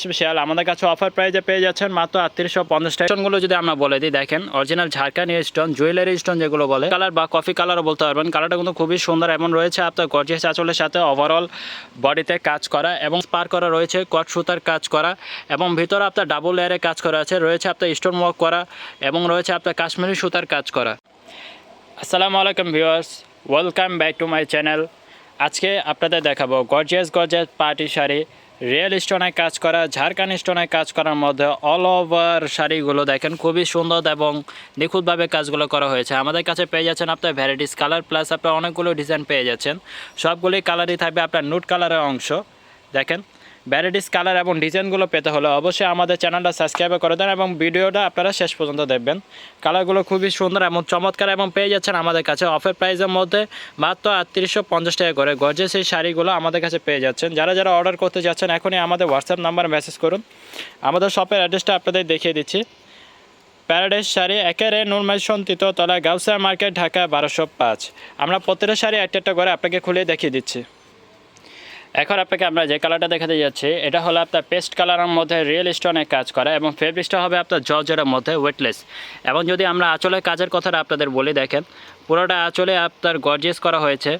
Special আমাদের কাছে offer প্রাইজে পেয়ে যাচ্ছেন মাত্র আটত্রিশশো পঞ্চাশ স্টোনগুলো যদি আমরা বলে দিই, দেখেন অরিজিনাল ঝাড়খানি স্টোন জুয়েলারি স্টোন যেগুলো বলে কালার বা কফি কালারও বলতে পারবেন। কালারটা কিন্তু খুবই সুন্দর, এমন রয়েছে আপনার গর্জিয়াস আঁচলের সাথে ওভারঅল বডিতে কাজ করা এবং স্পার করা রয়েছে কট সুতার কাজ করা এবং ভিতরে আপনার ডাবল লেয়ারে কাজ করা আছে। রয়েছে আপনার স্টোন ওয়ার্ক করা এবং রয়েছে আপনার কাশ্মীরি সুতার কাজ করা। আসসালামু আলাইকুম viewers welcome back to my channel আজকে আপনাদের দেখাবো gorgeous gorgeous party sari. Real স্টোনে কাজ করা ঝাড়খান স্টোনে কাজ করার মধ্যে অল ওভার শাড়িগুলো দেখেন খুবই সুন্দর এবং নিখুঁতভাবে কাজগুলো করা হয়েছে। আমাদের কাছে পেয়ে যাচ্ছেন আপনার ভ্যারাইটিস কালার প্লাস আপনার অনেকগুলো ডিজাইন পেয়ে যাচ্ছেন। সবগুলি কালারই থাকবে আপনার নুট কালারের অংশ। দেখেন ভ্যারাইটিস কালার এবং ডিজাইনগুলো পেতে হলে অবশ্যই আমাদের চ্যানেলটা সাবস্ক্রাইব করে দেন এবং ভিডিওটা আপনারা শেষ পর্যন্ত দেখবেন। কালারগুলো খুবই সুন্দর এবং চমৎকার এবং পেয়ে যাচ্ছেন আমাদের কাছে অফার প্রাইসের মধ্যে মাত্র আটত্রিশশো পঞ্চাশ টাকা করে। গর্জে সেই শাড়িগুলো আমাদের কাছে পেয়ে যাচ্ছেন। যারা যারা অর্ডার করতে যাচ্ছেন, এখনই আমাদের হোয়াটসঅ্যাপ নাম্বার মেসেজ করুন। আমাদের শপের অ্যাড্রেসটা আপনাদের দেখিয়ে দিচ্ছি। প্যারাডাইস শাড়ি, একেবারে নুরমাইশন তৃতীয়তলা গাউসিয়া মার্কেট, ঢাকা বারোশো পাঁচ। আমরা প্রত্যেকটা শাড়ি একটা একটা করে আপনাকে খুলে দেখিয়ে দিচ্ছি। এখন আপনাকে আমরা যে কালারটা দেখাতে যাচ্ছি, এটা হলো আপনার পেস্ট কালারের মধ্যে রিয়েল স্টোনে কাজ করা এবং ফেব্রিক্সটা হবে আপনার জর্জের মধ্যে ওয়েটলেস এবং যদি আমরা আঁচলের কাজের কথাটা আপনাদের বলে দেখেন, পুরোটা আঁচলে আপনার গর্জিয়াস করা হয়েছে।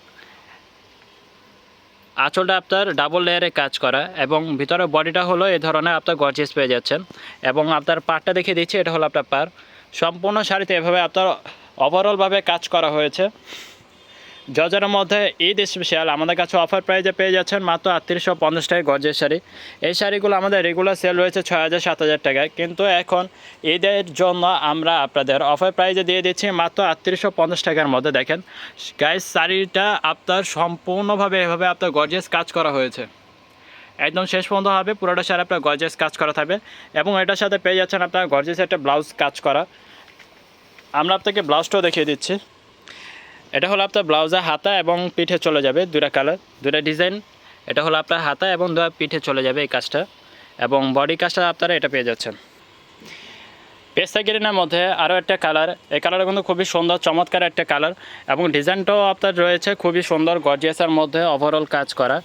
আঁচলটা আপনার ডাবল লেয়ারে কাজ করা এবং ভিতরে বডিটা হলো এই ধরনের আপনার গর্জিয়াস পেয়ে যাচ্ছেন। এবং আপনার পারটা দেখিয়ে দিচ্ছি, এটা হলো আপনার পার সম্পূর্ণ শাড়িতে এভাবে আপনার ওভারঅলভাবে কাজ করা হয়েছে। জর্জের মধ্যে ঈদ স্পেশাল আমাদের কাছে অফার প্রাইজে পেয়ে যাচ্ছেন মাত্র আটত্রিশশো পঞ্চাশ টাকায় গর্জের শাড়ি। এই শাড়িগুলো আমাদের রেগুলার সেল রয়েছে ছয় হাজার সাত হাজার টাকায়। কিন্তু এখন ঈদের জন্য আমরা আপনাদের অফার প্রাইজে দিয়ে দিচ্ছি মাত্র আটত্রিশশো পঞ্চাশ টাকার মধ্যে দেখেন। গাইস শাড়িটা আপনার সম্পূর্ণভাবে এভাবে আপনার গর্জেস কাজ করা হয়েছে। একদম শেষ পর্যন্ত হবে, পুরোটা শাড়ি আপনার গর্জেস কাজ করা থাকবে। এবং এটার সাথে পেয়ে যাচ্ছেন আপনার গর্জেস একটা ব্লাউজ কাজ করা। আমরা আপনাকে ব্লাউজটাও দেখিয়ে দিচ্ছি। এটা হলো আপনার ব্লাউজের হাতা এবং পিঠে চলে যাবে দুটা কালার দুটা ডিজাইন। এটা হলো আপনার হাতা এবং দুটা পিঠে চলে যাবে এই কাজটা এবং বডি কাজটা আপনারা এটা পেয়ে যাচ্ছেন। পেস্তা মধ্যে আরও একটা কালার, এই কালারটা কিন্তু খুবই সুন্দর, চমৎকার একটা কালার এবং ডিজাইনটাও আপনার রয়েছে খুবই সুন্দর গর্জিয়াসের মধ্যে ওভারঅল কাজ করা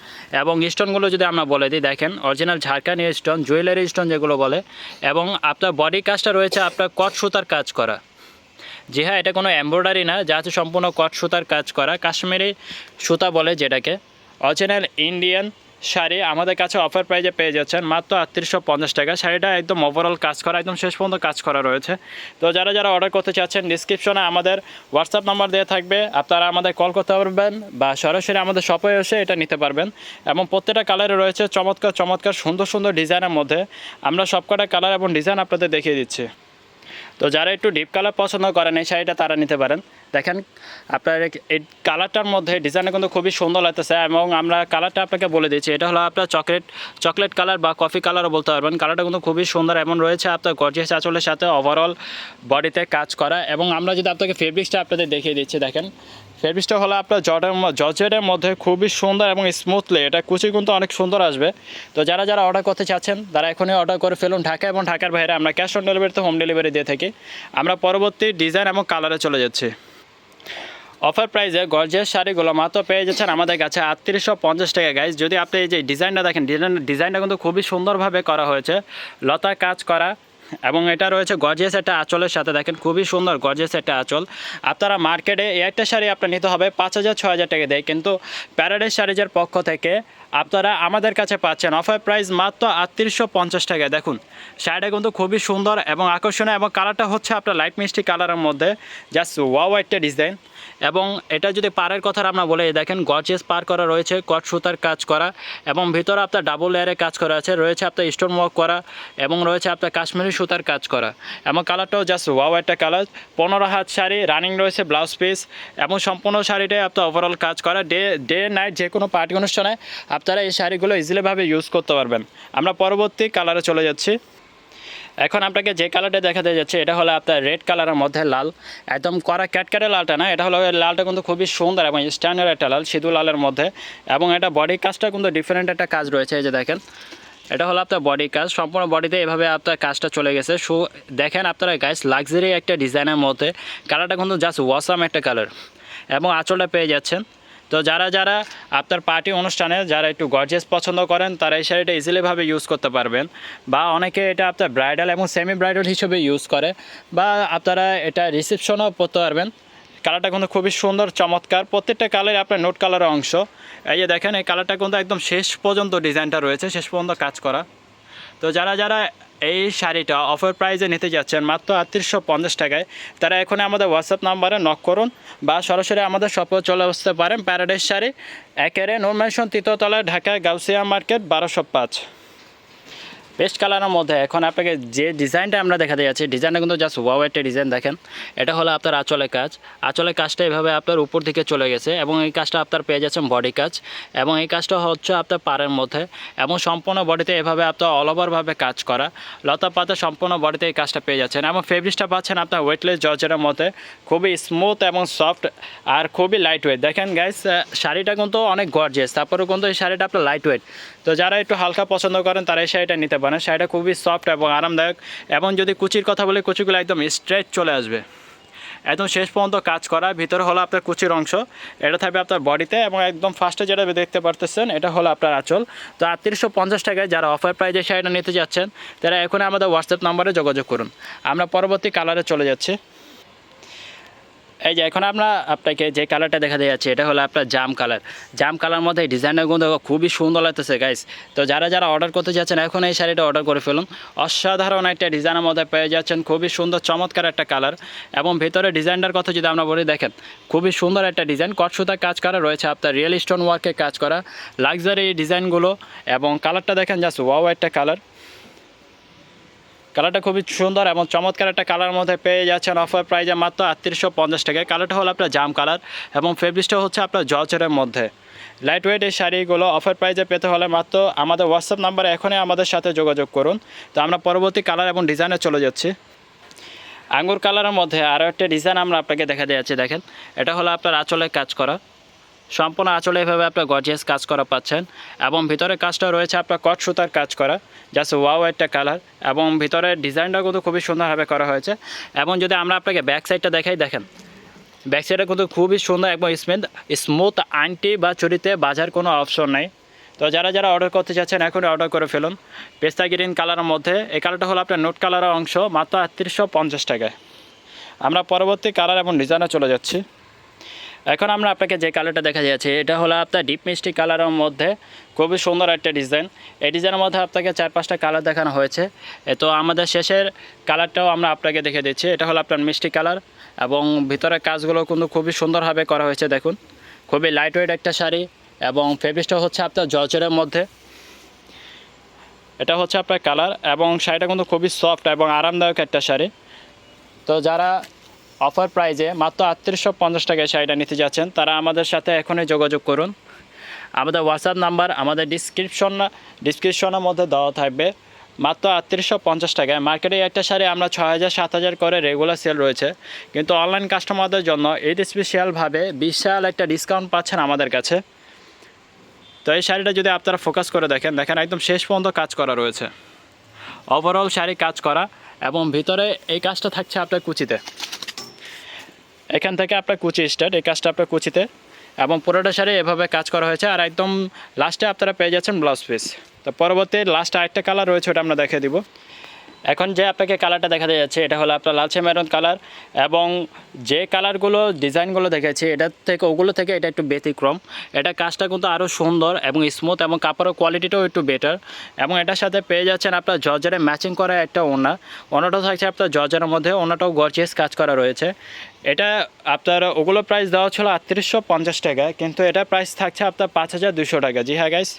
এবং স্টোনগুলো যদি আমরা বলে দিই, দেখেন অরিজিনাল ঝাড়খানি স্টোন জুয়েলারি স্টোন যেগুলো বলে এবং আপনার বডি কাজটা রয়েছে আপনার কট সুতার কাজ করা। জি হ্যাঁ এটা কোনো এমব্রয়ডারি না, যা আছে সম্পূর্ণ কট সুতার কাজ করা। কাশ্মীরি সুতা বলে যেটাকে। অরিজিনাল ইন্ডিয়ান শাড়ি আমাদের কাছে অফার প্রাইজে পেয়ে যাচ্ছেন মাত্র আটত্রিশশো পঞ্চাশ টাকা। শাড়িটা একদম ওভারঅল কাজ করা, একদম শেষ পর্যন্ত কাজ করা রয়েছে। তো যারা যারা অর্ডার করতে চাচ্ছেন ডিসক্রিপশনে আমাদের হোয়াটসঅ্যাপ নাম্বার দেওয়া থাকবে। আপনারা আমাদের কল করতে পারবেন বা সরাসরি আমাদের শপে এসে এটা নিতে পারবেন। এবং প্রত্যেকটা কালারে রয়েছে চমৎকার চমৎকার সুন্দর সুন্দর ডিজাইনের মধ্যে। আমরা সবকটা কালার এবং ডিজাইন আপনাদের দেখিয়ে দিচ্ছি। তো যারা একটু ডিপ কালার পছন্দ করেন এই শাড়িটা তারা নিতে পারেন। দেখেন, আপনার এই কালারটার মধ্যে ডিজাইনটা কিন্তু খুবই সুন্দর লাগতেছে এবং আমরা কালারটা আপনাকে বলে দিচ্ছি, এটা হলো আপনার চকলেট চকলেট কালার বা কফি কালারও বলতে পারবেন। কালারটা কিন্তু খুবই সুন্দর এমন রয়েছে আপনার গর্জিয়াস আঁচলের সাথে ওভারঅল বডিতে কাজ করা এবং আমরা যদি আপনাকে ফেব্রিক্সটা আপনাদের দেখিয়ে দিচ্ছি, দেখেন। ফেব্রিক্সটা হলো আপনার জর্ডের জর্জেটের মধ্যে খুবই সুন্দর এবং স্মুথলি এটা কুচি কিন্তু অনেক সুন্দর আসবে। তো যারা যারা অর্ডার করতে চাচ্ছেন, তারা এখনই অর্ডার করে ফেলুন ঢাকা এবং ঢাকার বাইরে। আমরা ক্যাশ অন ডেলিভারিতে হোম ডেলিভারি দিয়ে থাকি। আমরা পরবর্তী ডিজাইন এবং কালারে চলে যাচ্ছি। অফার প্রাইসে গর্জিয়াস শাড়িগুলো মাত্র পেয়ে যাচ্ছেন আমাদের কাছে আটত্রিশশো পঞ্চাশ টাকা গাইজ যদি আপনি এই যে ডিজাইনটা দেখেন, ডিজাইন ডিজাইনটা কিন্তু খুবই সুন্দরভাবে করা হয়েছে। লতা কাজ করা, এবং এটা রয়েছে গর্জিয়াস একটা আঁচলের সাথে। দেখেন, খুবই সুন্দর গর্জিয়াস একটা আঁচল। আপনারা মার্কেটে এই একটা শাড়ি আপনার নিতে হবে পাঁচ হাজার ছ হাজার টাকা দেয়। কিন্তু প্যারাডাইস শাড়িজের পক্ষ থেকে আপনারা আমাদের কাছে পাচ্ছেন অফার প্রাইস মাত্র আটত্রিশশো পঞ্চাশ টাকায় দেখুন, শাড়িটা কিন্তু খুবই সুন্দর এবং আকর্ষণীয়, এবং কালারটা হচ্ছে আপনার লাইট মিষ্টি কালারের মধ্যে। জাস্ট ওয়াও একটা ডিজাইন। এবং এটা যদি পাড়ের কথা আমরা বলে, দেখেন গর্জিয়াস পার করা রয়েছে কট সুতার কাজ করা এবং ভিতরে আপনার ডাবল লেয়ারে কাজ করা আছে, রয়েছে আপনার স্টোন ওয়ার্ক করা এবং রয়েছে আপনার কাশ্মীরি সুতার কাজ করা। এবং কালারটাও জাস্ট ওয়াও একটা কালার পনেরো হাত শাড়ি রানিং রয়েছে ব্লাউজ পিস এবং সম্পূর্ণ শাড়িটাই আপনার ওভারঅল কাজ করা। ডে ডে নাইট যে কোনো পার্টি অনুষ্ঠানে আপনারা এই শাড়িগুলো ইজিলিভাবে ইউজ করতে পারবেন। আমরা পরবর্তী কালারে চলে যাচ্ছি। এখন আপনাকে যে কালারটা দেখাতে যাচ্ছে, এটা হলো আপনার রেড কালারের মধ্যে লাল। একদম কড়া ক্যাটক্যাটে লালটা না, এটা হলো লালটা কিন্তু খুবই সুন্দর এবং স্ট্যান্ডার্ড একটা লাল, সিধু লালের মধ্যে। এবং এটা বডি কাজটা কিন্তু ডিফারেন্ট একটা কাজ রয়েছে, এই যে দেখেন। এটা হলো আপনার বডি কাজ সম্পূর্ণ বডিতে এভাবে আপনার কাজটা চলে গেছে। শু দেখেন আপনারা গাইস লাক্সারি একটা ডিজাইনের মধ্যে কালারটা কিন্তু জাস্ট ওয়াসাম একটা কালার এবং আঁচলটা পেয়ে যাচ্ছেন। তো যারা যারা আপনার পার্টি অনুষ্ঠানে যারা একটু গর্জেস পছন্দ করেন, তারা এই শাড়িটা ইজিলিভাবে ইউজ করতে পারবেন। বা অনেকে এটা আপনার ব্রাইডাল এবং সেমি ব্রাইডাল হিসেবে ইউজ করে। বা আপনারা এটা রিসেপশনও পরতে পারবেন। কালারটা কিন্তু খুবই সুন্দর, চমৎকার। প্রত্যেকটা কালার আপনার নোট কালারের অংশ। এই যে দেখেন, এই কালারটা কিন্তু একদম শেষ পর্যন্ত ডিজাইনটা রয়েছে, শেষ পর্যন্ত কাজ করা। তো যারা যারা এই শাড়িটা অফার প্রাইজে নিতে যাচ্ছেন মাত্র আটত্রিশশো পঞ্চাশ টাকায়। তারা এখন আমাদের হোয়াটসঅ্যাপ নাম্বারে নক করুন বা সরাসরি আমাদের শপে চলে আসতে পারেন প্যারাডাইস শাড়ি। একেরে নোরমেশন তৃতীয়তলায় ঢাকা, গাউসিয়া মার্কেট, বারোশো পাঁচ। পেস্ট কালারের মধ্যে। এখন আপনাকে যে ডিজাইনটা আমরা দেখাতে যাচ্ছি, ডিজাইনটা কিন্তু জাস্ট ওয়াও একটা ডিজাইন দেখেন। এটা হলো আপনার আঁচলের কাজ। আঁচলের কাজটা এভাবে আপনার উপর দিকে চলে গেছে এবং এই কাজটা আপনার পেয়ে যাচ্ছেন বডি কাজ এবং এই কাজটা হচ্ছে আপনার পাড়ের মধ্যে এবং সম্পূর্ণ বডিতে এভাবে আপনার অল ওভারভাবে কাজ করা। লতা পাতা সম্পূর্ণ বডিতে এই কাজটা পেয়ে যাচ্ছেন এবং ফেব্রিক্সটা পাচ্ছেন আপনার ওয়েটলেস জর্জের মধ্যে। খুবই স্মুথ এবং সফট আর খুবই লাইট ওয়েট দেখেন গাইস শাড়িটা কিন্তু অনেক গর্জিয়াস তারপরেও কিন্তু এই শাড়িটা আপনার লাইট ওয়েট তো যারা একটু হালকা পছন্দ করেন তারা এই শাড়িটা নিতে পারেন। শাড়িটা খুবই সফট এবং আরামদায়ক এবং যদি কুচির কথা বলে, কুচিগুলো একদম স্ট্রেট চলে আসবে। একদম শেষ পর্যন্ত কাজ করা। ভিতরে হলো আপনার কুচির অংশ। এটা থাকবে আপনার বডিতে এবং একদম ফার্স্টে যেটা দেখতে পারতেছেন, এটা হলো আপনার আঁচল। তো আটত্রিশশো পঞ্চাশ টাকায় যারা অফার প্রাইজে শাড়িটা নিতে যাচ্ছেন, তারা এখন আমাদের হোয়াটসঅ্যাপ নম্বরে যোগাযোগ করুন। আমরা পরবর্তী কালারে চলে যাচ্ছি। এই যে, এখন আমরা আপনাকে যে কালারটা দেখা যাচ্ছে, এটা হলো আপনার জাম কালার জাম কালার মধ্যে এই ডিজাইনটা কিন্তু খুবই সুন্দর লাগতেছে গাইস তো যারা যারা অর্ডার করতে যাচ্ছেন, এখন এই শাড়িটা অর্ডার করে ফেলুন। অসাধারণ একটা ডিজাইনের মধ্যে পেয়ে যাচ্ছেন, খুবই সুন্দর, চমৎকার একটা কালার এবং ভেতরে ডিজাইনটার কথা যদি আমরা বলি, দেখেন, খুবই সুন্দর একটা ডিজাইন কটসুতার কাজ করা, রয়েছে আপনার রিয়েল স্টোন ওয়ার্কে কাজ করা লাক্সারি ডিজাইনগুলো এবং কালারটা দেখেন জাস্ট ওয়াও একটা কালার কালারটা খুবই সুন্দর এবং চমৎকার একটা কালার মধ্যে পেয়ে যাচ্ছেন অফার প্রাইজে মাত্র আটত্রিশশো পঞ্চাশ টাকায়। কালারটা হলো আপনার জাম কালার এবং ফেব্রিক্সটা হচ্ছে আপনার জলচরের মধ্যে। লাইট ওয়েট এই শাড়িগুলো অফার প্রাইজে পেতে হলে মাত্র আমাদের হোয়াটসঅ্যাপ নাম্বারে এখনই আমাদের সাথে যোগাযোগ করুন। তো আমরা পরবর্তী কালার এবং ডিজাইনে চলে যাচ্ছি। আঙ্গুর কালারের মধ্যে আরও একটা ডিজাইন আমরা আপনাকে দেখা যাচ্ছে দেখেন। এটা হলো আপনার আঁচলে কাজ করা। সম্পূর্ণ আঁচলে এভাবে আপনার গর্জিয়াস কাজ করা পাচ্ছেন। এবং ভিতরে কাজটা রয়েছে আপনার কট সুতার কাজ করা। জাস্ট ওয়াও একটা কালার এবং ভিতরের ডিজাইনটাও কিন্তু খুবই সুন্দরভাবে করা হয়েছে। এবং যদি আমরা আপনাকে ব্যাক সাইডটা দেখাই, দেখেন। ব্যাক সাইডটা কিন্তু খুবই সুন্দর এবং স্মেথ স্মুথ আংটি বা চুরিতে বাজার কোনো অপশন নেই। তো যারা যারা অর্ডার করতে চাচ্ছেন, এখনই অর্ডার করে ফেলুন। পেস্তা গ্রিন কালারের মধ্যে, এই কালারটা হলো আপনার নোট কালারের অংশ, মাত্র আটত্রিশশো পঞ্চাশ টাকায়। আমরা পরবর্তী কালার এবং ডিজাইনে চলে যাচ্ছি। এখন আমরা আপনাকে যে কালারটা দেখা যাচ্ছে, এটা হলো আপনার ডিপ মিষ্টি কালারের মধ্যে খুবই সুন্দর একটা ডিজাইন এই ডিজাইনের মধ্যে আপনাকে চার পাঁচটা কালার দেখানো হয়েছে। তো আমাদের শেষের কালারটাও আমরা আপনাকে দেখে দিচ্ছি। এটা হলো আপনার মিষ্টি কালার এবং ভিতরের কাজগুলো কিন্তু খুবই সুন্দরভাবে করা হয়েছে, দেখুন। খুবই লাইট ওয়েট একটা শাড়ি এবং ফেব্রিকটা হচ্ছে আপনার জর্জরের মধ্যে। এটা হচ্ছে আপনার কালার এবং শাড়িটা কিন্তু খুবই সফট এবং আরামদায়ক একটা শাড়ি। তো যারা অফার প্রাইজে মাত্র আটত্রিশশো পঞ্চাশ টাকায় শাড়িটা নিতে যাচ্ছেন। তারা আমাদের সাথে এখনই যোগাযোগ করুন। আমাদের হোয়াটসঅ্যাপ নাম্বার আমাদের ডিসক্রিপশন ডিসক্রিপশনের মধ্যে দেওয়া থাকবে। মাত্র আটত্রিশশো পঞ্চাশ টাকায়। মার্কেটে একটা শাড়ি আমরা ছয় হাজার সাত হাজার করে রেগুলার সেল রয়েছে। কিন্তু অনলাইন কাস্টমারদের জন্য এই স্পেশালভাবে বিশাল একটা ডিসকাউন্ট পাচ্ছেন আমাদের কাছে। তো এই শাড়িটা যদি আপনারা ফোকাস করে দেখেন দেখেন একদম শেষ পর্যন্ত কাজ করা রয়েছে। ওভারঅল শাড়ি কাজ করা এবং ভিতরে এই কাজটা থাকছে আপনার কুচিতে। এখান থেকে আপনার কুচি স্টার্ট এই কাজটা আপনার কুচিতে। এবং পুরোটা শাড়ি এভাবে কাজ করা হয়েছে। আর একদম লাস্টে আপনারা পেয়ে যাচ্ছেন ব্লাউজ পিস তো পরবর্তী লাস্টে আরেকটা কালার রয়েছে, ওটা আমরা দেখিয়ে দিব। এখন যে আপনাকে কালারটা দেখাতে যাচ্ছে, এটা হলো আপনার লালচে মেরুন কালার এবং যে কালারগুলো ডিজাইনগুলো দেখেছি এটার থেকে, ওগুলো থেকে এটা একটু ব্যতিক্রম। এটা কাজটা কিন্তু আরও সুন্দর এবং স্মুথ এবং কাপড়ের কোয়ালিটিটাও একটু বেটার এবং এটার সাথে পেয়ে যাচ্ছেন আপনার জর্জারে ম্যাচিং করা একটা ওনা ওনাটাও থাকছে আপনার জর্জারের মধ্যে ওনাটাও গর্জিয়াস কাজ করা রয়েছে। এটা আপনার ওগুলো প্রাইস দেওয়া ছিল আটত্রিশশো পঞ্চাশ টাকা, কিন্তু এটা প্রাইস থাকছে আপনার পাঁচ হাজার দুশো টাকা। জি হ্যাঁ গাইস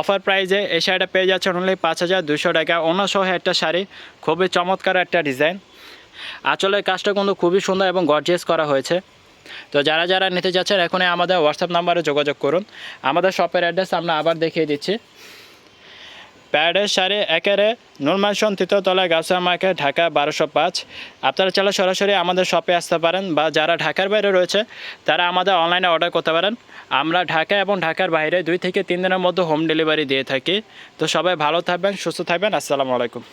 অফার প্রাইজে এই শাড়িটা পেয়ে যাচ্ছেন অনলি পাঁচ হাজার দুশো টাকা। অন্য সহ একটা শাড়ি, খুবই চমৎকার একটা ডিজাইন আঁচলের কাজটা কিন্তু খুবই সুন্দর এবং গর্জিয়াস করা হয়েছে। তো যারা যারা নিতে যাচ্ছেন, এখনই আমাদের হোয়াটসঅ্যাপ নাম্বারে যোগাযোগ করুন। আমাদের শপের অ্যাড্রেস আমরা আবার দেখিয়ে দিচ্ছি। প্যারাডাইস সারি একেরে নুরমানসন তৃতীয়তলায় গাছা মার্কেট ঢাকা বারোশো পাঁচ। আপনারা চাইলে সরাসরি আমাদের শপে আসতে পারেন বা যারা ঢাকার বাইরে রয়েছে, তারা আমাদের অনলাইনে অর্ডার করতে পারেন। আমরা ঢাকা এবং ঢাকার বাইরে দুই থেকে তিন দিনের মধ্যে হোম ডেলিভারি দিয়ে থাকি। তো সবাই ভালো থাকবেন, সুস্থ থাকবেন। আসসালামু আলাইকুম।